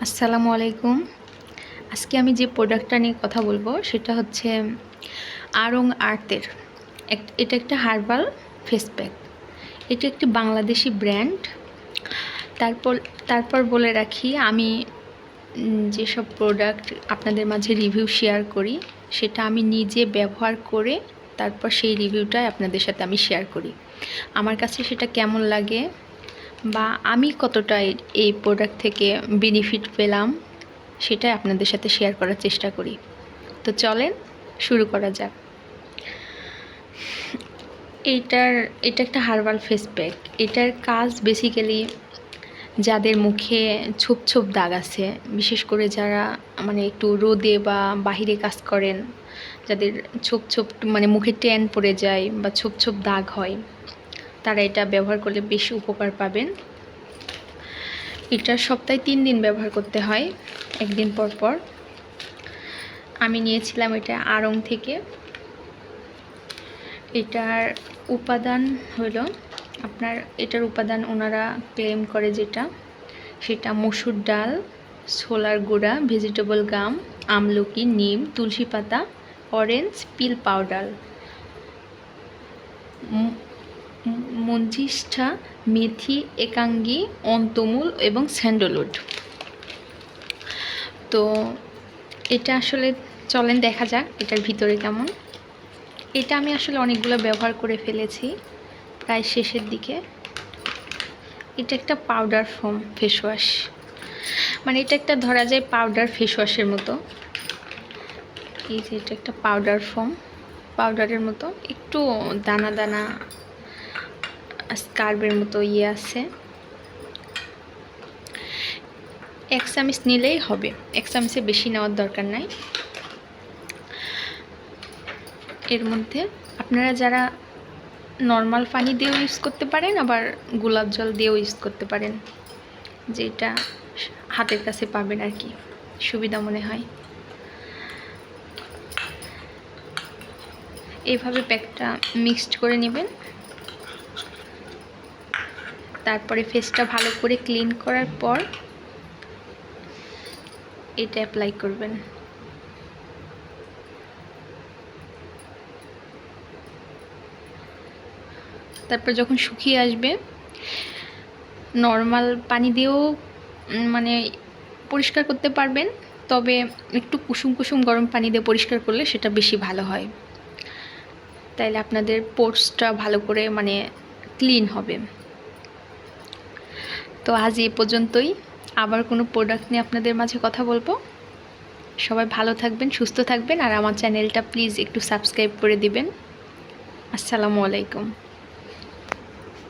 আসসালামু আলাইকুম। আজকে আমি যে প্রোডাক্টটা নিয়ে কথা বলব, সেটা হচ্ছে আরং আর্থের এক- এটা একটা হার্বাল ফেস প্যাক এটা একটি বাংলাদেশি ব্র্যান্ড তারপর তারপর বলে রাখি, আমি যেসব প্রোডাক্ট আপনাদের মাঝে রিভিউ শেয়ার করি, সেটা আমি নিজে ব্যবহার করে, তারপর সেই রিভিউটাই আপনাদের সাথে আমি শেয়ার করি। আমার কাছে সেটা কেমন লাগে? বা আমি কতটা এই- প্রোডাক্ট থেকে বেনিফিট পেলাম, সেটাই আপনাদের সাথে শেয়ার করার চেষ্টা করি। তো চলেন শুরু করা যাক। এইটার এটা একটা হার্বাল ফেস প্যাক এটার কাজ বেসিক্যালি যাদের মুখে ছোপ ছোপ দাগ আছে, বিশেষ করে যারা মানে একটু রোদে বা বাহিরে কাজ করেন, যাদের ছোপ ছোপ মানে মুখে ট্যান পড়ে যায় বা ছোপ ছোপ দাগ হয় তারা এটা ব্যবহার করলে বেশি উপকার পাবেন। এটা সপ্তাহে তিন দিন ব্যবহার করতে হয়, একদিন পর পর। আমি নিয়েছিলাম এটা আড়ং থেকে। এটার উপাদান হলো আপনার, এটার উপাদান ওনারা ক্লেম করে যেটা, সেটা মসুর ডাল, ছোলার গুঁড়া ভেজিটেবল গাম আমলকি, নিম, তুলসী পাতা অরেঞ্জ পিল পাউডার মঞ্জিষ্ঠা, মেথি, একাঙ্গি, অন্তমূল এবং স্যান্ডলউড। তো এটা আসলে চলেন দেখা যাক এটার ভিতরে কেমন। এটা আমি আসলে অনেকগুলো ব্যবহার করে ফেলেছি প্রায় শেষের দিকে। এটা একটা পাউডার ফোম ফেস ওয়াশ মানে এটা একটা ধরা যায় পাউডার ফেস ওয়াশের মতো। এই যে এটা একটা পাউডার ফোম পাউডারের মতো। একটু দানা দানা স্কার্বের মতো ইয়ে আছে। এক চামিচ নিলেই হবে। এক চামিচে বেশি নেওয়ার দরকার নাই। এর মধ্যে আপনারা যারা নর্মাল পানি দিয়েও ইউজ করতে পারেন, আবার গোলাপ জল দিয়েও ইউজ করতে পারেন। যেটা হাতের কাছে পাবেন আর কি। সুবিধা মনে হয়। এইভাবে প্যাকটা মিক্সড করে নেবেন। তারপরে ফেসটা ভালো করে ক্লিন করার পর এটা অ্যাপ্লাই করবেন। তারপর যখন শুকিয়ে আসবে নর্মাল পানি দিয়েও মানে পরিষ্কার করতে পারবেন, তবে একটু কুসুম কুসুম গরম পানি দিয়ে পরিষ্কার করলে সেটা বেশি ভালো হয়। তাইলে আপনাদের পোর্টসটা ভালো করে মানে ক্লিন হবে। তো আজ এ পর্যন্তই। আবার কোনো প্রোডাক্ট নিয়ে আপনাদের মাঝে কথা বলব। সবাই ভালো থাকবেন, সুস্থ থাকবেন, আর আমার চ্যানেলটা প্লিজ একটু সাবস্ক্রাইব করে দিবেন। আসসালামু আলাইকুম।